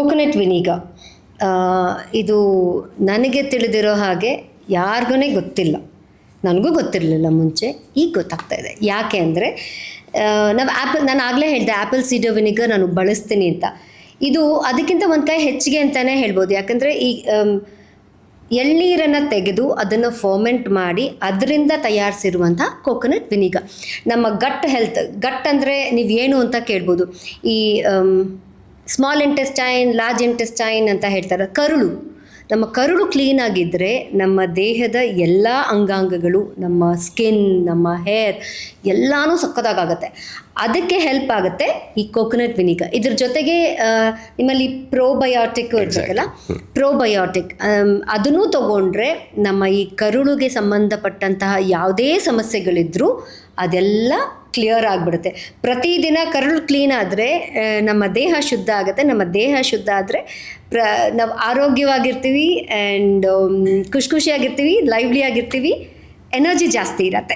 Coconut vinegar ಇದು ನನಗೆ ತಿಳಿದಿರೋ ಹಾಗೆ ಯಾರಿಗೂ ಗೊತ್ತಿಲ್ಲ. ನನಗೂ ಗೊತ್ತಿರಲಿಲ್ಲ ಮುಂಚೆ, ಈಗ ಗೊತ್ತಾಗ್ತಾ ಇದೆ. ಯಾಕೆ ಅಂದರೆ ನಾವು ಆ್ಯಪಲ್ ನಾನು ಆಗಲೇ ಹೇಳಿದೆ ಆ್ಯಪಲ್ ಸೀಡರ್ ವಿನಿಗರ್ ನಾನು ಬಳಸ್ತೀನಿ ಅಂತ. ಇದು ಅದಕ್ಕಿಂತ ಒಂದು ಕೈ ಹೆಚ್ಚಿಗೆ ಅಂತಲೇ ಹೇಳ್ಬೋದು. ಯಾಕಂದರೆ ಈ ಎಳ್ನೀರನ್ನು ತೆಗೆದು ಅದನ್ನು ಫರ್ಮೆಂಟ್ ಮಾಡಿ ಅದರಿಂದ ತಯಾರಿಸಿರುವಂಥ ಕೋಕೋನಟ್ ವಿನಿಗರ್ ನಮ್ಮ ಗಟ್ ಹೆಲ್ತ್, ಗಟ್ ಅಂದರೆ ಏನು ಅಂತ ಕೇಳ್ಬೋದು. ಈ ಸ್ಮಾಲ್ ಇಂಟೆಸ್ಟೈನ್ ಲಾರ್ಜ್ ಇಂಟೆಸ್ಟೈನ್ ಅಂತ ಹೇಳ್ತಾರೆ. ಕರುಳು. ನಮ್ಮ ಕರುಳು ಕ್ಲೀನ್ ಆಗಿದ್ದರೆ ನಮ್ಮ ದೇಹದ ಎಲ್ಲ ಅಂಗಾಂಗಗಳು, ನಮ್ಮ ಸ್ಕಿನ್ ನಮ್ಮ ಹೇರ್ ಎಲ್ಲನೂ ಸಕ್ಕದಾಗುತ್ತೆ ಅದಕ್ಕೆ ಹೆಲ್ಪ್ ಆಗುತ್ತೆ ಈ ಕೋಕೋನಟ್ ವಿನಿಗರ್ ಇದ್ರ ಜೊತೆಗೆ ನಿಮ್ಮಲ್ಲಿ ಪ್ರೋಬಯೋಟಿಕ್ ಇರ್ತಕ್ಕಲ್ಲ ಪ್ರೋಬಯೋಟಿಕ್ ಅದನ್ನು ತಗೊಂಡ್ರೆ ನಮ್ಮ ಈ ಕರುಳಿಗೆ ಸಂಬಂಧಪಟ್ಟಂತಹ ಯಾವುದೇ ಸಮಸ್ಯೆಗಳಿದ್ರೂ ಅದೆಲ್ಲ ಕ್ಲಿಯರ್ ಆಗಿಬಿಡುತ್ತೆ. ಪ್ರತಿದಿನ ಕರುಳು ಕ್ಲೀನ್ ಆದರೆ ನಮ್ಮ ದೇಹ ಶುದ್ಧ ಆಗುತ್ತೆ. ನಮ್ಮ ದೇಹ ಶುದ್ಧ ಆದರೆ ಪ್ರ ನಾವು ಆರೋಗ್ಯವಾಗಿರ್ತೀವಿ ಆ್ಯಂಡ್ ಖುಷಿ ಖುಷಿಯಾಗಿರ್ತೀವಿ ಲೈವ್ಲಿ ಆಗಿರ್ತೀವಿ ಎನರ್ಜಿ ಜಾಸ್ತಿ ಇರತ್ತೆ.